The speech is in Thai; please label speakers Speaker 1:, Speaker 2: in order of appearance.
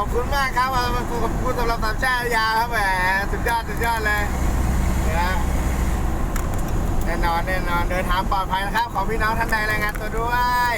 Speaker 1: ครับมามาคุยกับคุณสำหรับสามชาติยาครับแหมสุดยอดสุดยอดเลยนะแน่นอนแน่นอนเดินทางปลอดภัยนะครับ ของพี่น้องท่านใดรายงานตัวด้วย